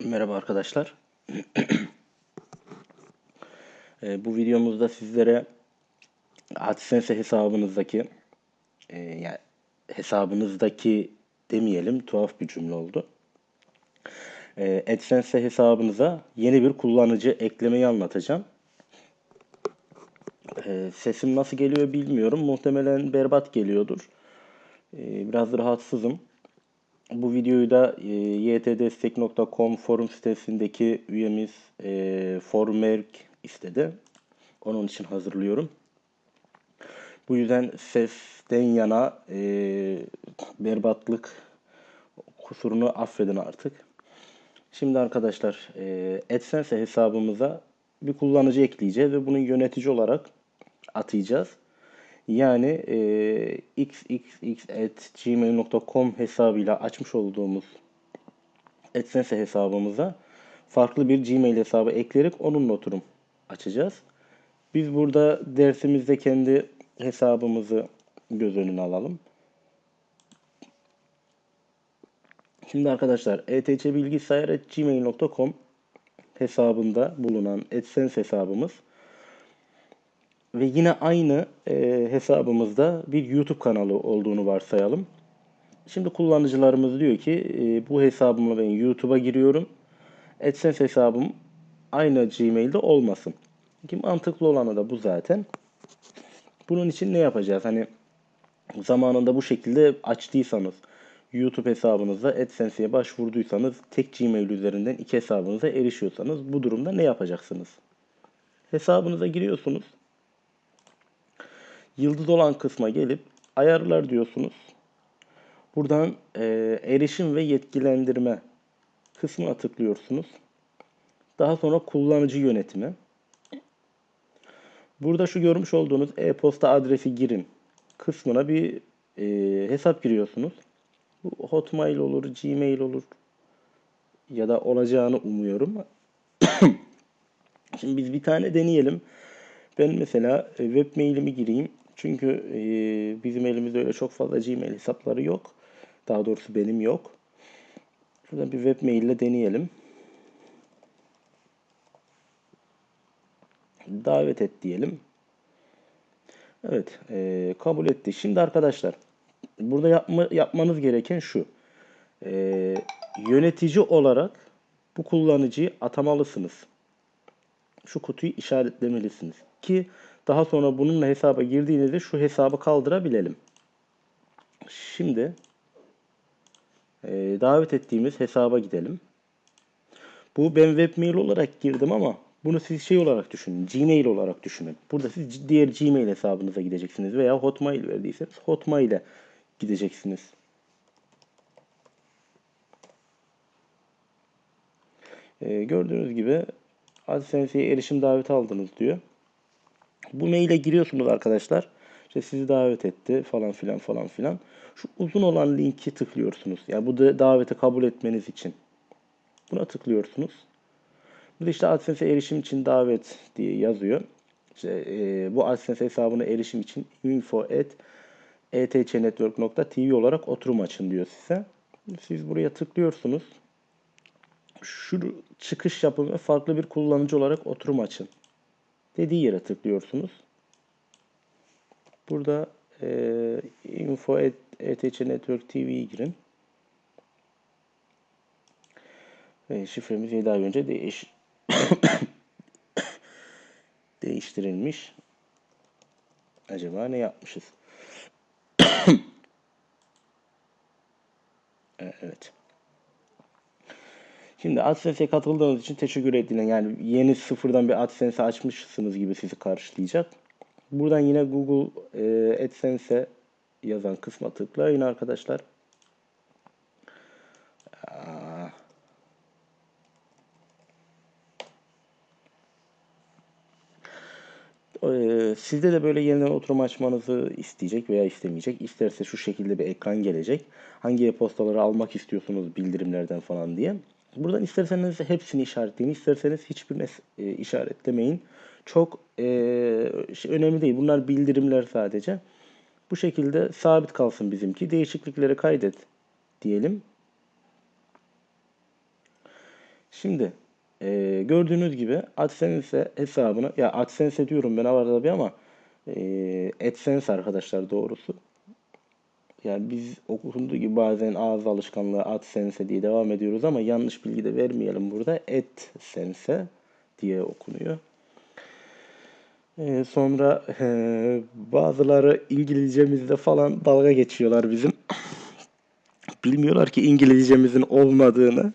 Merhaba arkadaşlar. Ee, bu videomuzda sizlere AdSense hesabınızdaki e, yani hesabınızdaki demeyelim tuhaf bir cümle oldu. Ee, AdSense hesabınıza yeni bir kullanıcı eklemeyi anlatacağım. Ee, sesim nasıl geliyor bilmiyorum. Muhtemelen berbat geliyordur. Ee, biraz rahatsızım. Bu videoyu da e, ytdestek.com forum sitesindeki üyemiz e, Formerk istedi. Onun için hazırlıyorum. Bu yüzden sesten yana e, berbatlık kusurunu affedin artık. Şimdi arkadaşlar e, AdSense hesabımıza bir kullanıcı ekleyeceğiz ve bunu yönetici olarak atayacağız. Yani e, xxx@gmail.com hesabıyla açmış olduğumuz AdSense hesabımıza farklı bir Gmail hesabı ekleyerek onunla oturum açacağız. Biz burada dersimizde kendi hesabımızı göz önüne alalım. Şimdi arkadaşlar etcbilgisayar.gmail.com hesabında bulunan AdSense hesabımız ve yine aynı e, hesabımızda bir YouTube kanalı olduğunu varsayalım. Şimdi kullanıcılarımız diyor ki e, bu hesabımla ben YouTube'a giriyorum. AdSense hesabım aynı Gmail'de olmasın. Ki mantıklı olanı da bu zaten. Bunun için ne yapacağız? Hani zamanında bu şekilde açtıysanız YouTube hesabınızda AdSense'ye başvurduysanız tek Gmail üzerinden iki hesabınıza erişiyorsanız bu durumda ne yapacaksınız? Hesabınıza giriyorsunuz. Yıldız olan kısma gelip ayarlar diyorsunuz. Buradan e, erişim ve yetkilendirme kısmına tıklıyorsunuz. Daha sonra kullanıcı yönetimi. Burada şu görmüş olduğunuz e-posta adresi girin kısmına bir e, hesap giriyorsunuz. Bu Hotmail olur, Gmail olur ya da olacağını umuyorum. Şimdi biz bir tane deneyelim. Ben mesela e, web mailimi gireyim. Çünkü e, bizim elimizde öyle çok fazla Gmail hesapları yok. Daha doğrusu benim yok. Şuradan bir web mail ile deneyelim. Davet et diyelim. Evet, e, kabul etti. Şimdi arkadaşlar, burada yapma, yapmanız gereken şu. E, yönetici olarak bu kullanıcıyı atamalısınız. Şu kutuyu işaretlemelisiniz. Ki daha sonra bununla hesaba girdiğinizde şu hesabı kaldırabilelim. Şimdi e, davet ettiğimiz hesaba gidelim. Bu ben webmail olarak girdim ama bunu siz şey olarak düşünün. Gmail olarak düşünün. Burada siz diğer Gmail hesabınıza gideceksiniz veya Hotmail verdiyseniz Hotmail'e gideceksiniz. Ee, gördüğünüz gibi AdSense'ye erişim daveti aldınız diyor. Bu maile giriyorsunuz arkadaşlar. İşte sizi davet etti falan filan falan filan. Şu uzun olan linki tıklıyorsunuz. Yani bu da daveti kabul etmeniz için. Buna tıklıyorsunuz. Burada işte AdSense erişim için davet diye yazıyor. İşte, e, bu AdSense hesabına erişim için info at etcnetwork.tv olarak oturum açın diyor size. Siz buraya tıklıyorsunuz. Şu çıkış yapın ve farklı bir kullanıcı olarak oturum açın dediği yere tıklıyorsunuz. Burada e, info etc network tv'ye girin. Ve şifremiz 7 ay önce değiş değiştirilmiş. Acaba ne yapmışız? evet. Şimdi AdSense'e katıldığınız için teşekkür edilen yani yeni sıfırdan bir AdSense açmışsınız gibi sizi karşılayacak. Buradan yine Google e, AdSense yazan kısma tıklayın arkadaşlar. Sizde de böyle yeniden oturum açmanızı isteyecek veya istemeyecek. İsterse şu şekilde bir ekran gelecek. Hangi e-postaları almak istiyorsunuz bildirimlerden falan diye. Buradan isterseniz hepsini işaretleyin, isterseniz hiçbirini e, işaretlemeyin. Çok e, şey, önemli değil. Bunlar bildirimler sadece. Bu şekilde sabit kalsın bizimki. Değişiklikleri kaydet diyelim. Şimdi e, gördüğünüz gibi AdSense hesabını ya AdSense diyorum ben arada bir ama e, AdSense arkadaşlar doğrusu. Yani biz okunduğu gibi bazen ağız alışkanlığı AdSense diye devam ediyoruz ama yanlış bilgi de vermeyelim burada. AdSense diye okunuyor. Ee, sonra e, bazıları İngilizcemizde falan dalga geçiyorlar bizim. Bilmiyorlar ki İngilizcemizin olmadığını.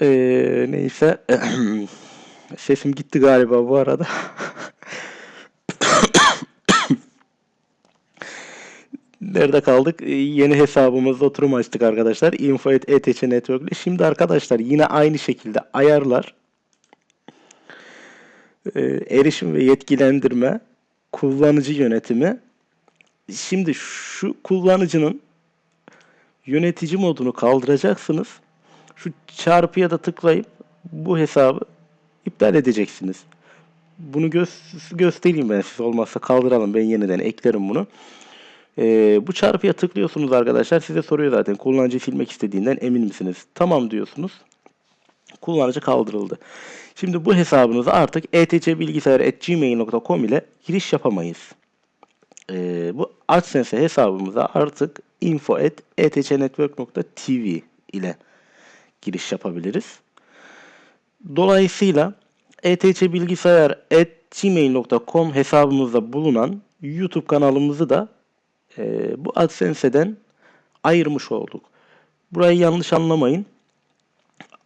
Ee, neyse. Sesim gitti galiba bu arada. Nerede kaldık? Ee, yeni hesabımızda oturum açtık arkadaşlar. Info at ETC Network. Şimdi arkadaşlar yine aynı şekilde ayarlar e, erişim ve yetkilendirme, kullanıcı yönetimi. Şimdi şu kullanıcının yönetici modunu kaldıracaksınız. Şu çarpıya da tıklayıp bu hesabı iptal edeceksiniz. Bunu gö- göstereyim ben size olmazsa kaldıralım. Ben yeniden eklerim bunu. Ee, bu çarpıya tıklıyorsunuz arkadaşlar. Size soruyor zaten kullanıcı silmek istediğinden emin misiniz? Tamam diyorsunuz. Kullanıcı kaldırıldı. Şimdi bu hesabınıza artık etcbilgisayar.gmail.com ile giriş yapamayız. Ee, bu AdSense hesabımıza artık info.etcnetwork.tv ile giriş yapabiliriz. Dolayısıyla etcbilgisayar.gmail.com hesabımızda bulunan YouTube kanalımızı da e, bu AdSense'den ayırmış olduk. Burayı yanlış anlamayın.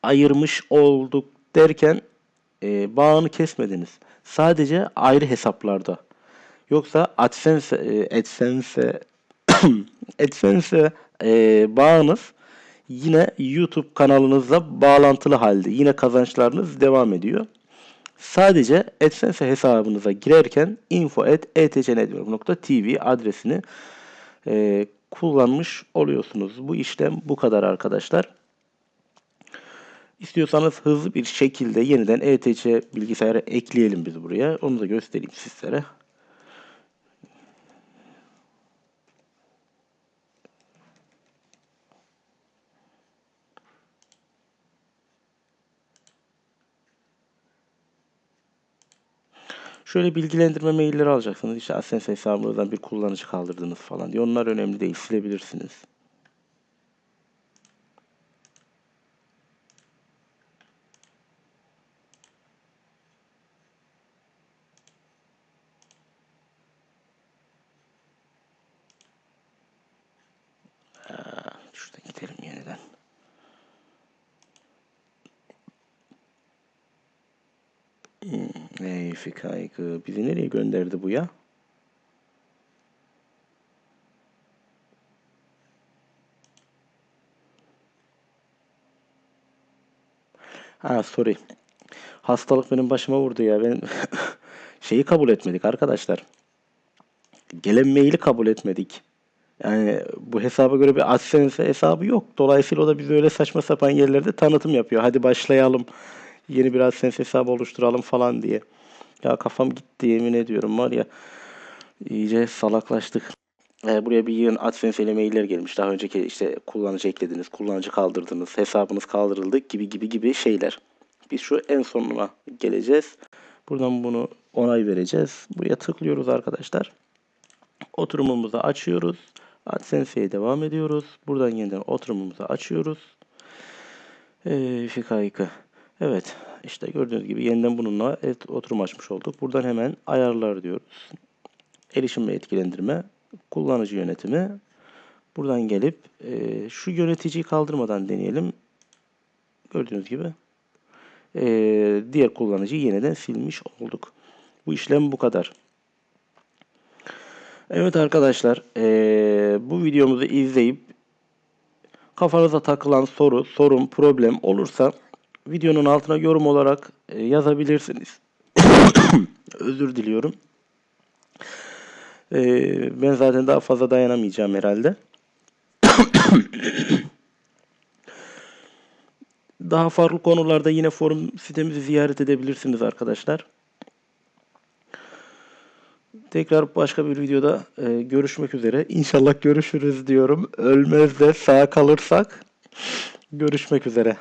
Ayırmış olduk derken e, bağını kesmediniz. Sadece ayrı hesaplarda. Yoksa AdSense, e, AdSense, AdSense e, bağınız yine YouTube kanalınızla bağlantılı halde. Yine kazançlarınız devam ediyor. Sadece AdSense hesabınıza girerken info.etcnetwork.tv adresini e, kullanmış oluyorsunuz. Bu işlem bu kadar arkadaşlar. İstiyorsanız hızlı bir şekilde yeniden ETC bilgisayara ekleyelim biz buraya. Onu da göstereyim sizlere. Şöyle bilgilendirme mailleri alacaksınız. İşte AdSense hesabınızdan bir kullanıcı kaldırdınız falan diye. Onlar önemli değil. Silebilirsiniz. Şuradan gidelim yeniden. Hmm, ey Fikaykı. Bizi nereye gönderdi bu ya? Ha sorry. Hastalık benim başıma vurdu ya. Ben şeyi kabul etmedik arkadaşlar. Gelen maili kabul etmedik. Yani bu hesaba göre bir AdSense hesabı yok. Dolayısıyla o da bize öyle saçma sapan yerlerde tanıtım yapıyor. Hadi başlayalım. Yeni bir AdSense hesabı oluşturalım falan diye. Ya kafam gitti yemin ediyorum var ya. iyice salaklaştık. Ee, buraya bir yığın AdSense mailler gelmiş. Daha önceki işte kullanıcı eklediniz, kullanıcı kaldırdınız, hesabınız kaldırıldı gibi gibi gibi şeyler. Biz şu en sonuna geleceğiz. Buradan bunu onay vereceğiz. Buraya tıklıyoruz arkadaşlar. Oturumumuzu açıyoruz. AdSense'ye devam ediyoruz. Buradan yeniden oturumumuzu açıyoruz. Ee, Fikaykı. Evet. işte gördüğünüz gibi yeniden bununla oturum açmış olduk. Buradan hemen ayarlar diyoruz. Erişim ve etkilendirme. Kullanıcı yönetimi. Buradan gelip e, şu yöneticiyi kaldırmadan deneyelim. Gördüğünüz gibi e, diğer kullanıcıyı yeniden silmiş olduk. Bu işlem bu kadar. Evet arkadaşlar ee, bu videomuzu izleyip kafanıza takılan soru, sorun, problem olursa videonun altına yorum olarak e, yazabilirsiniz. Özür diliyorum. E, ben zaten daha fazla dayanamayacağım herhalde. daha farklı konularda yine forum sitemizi ziyaret edebilirsiniz arkadaşlar. Tekrar başka bir videoda e, görüşmek üzere. İnşallah görüşürüz diyorum. Ölmez de sağ kalırsak görüşmek üzere.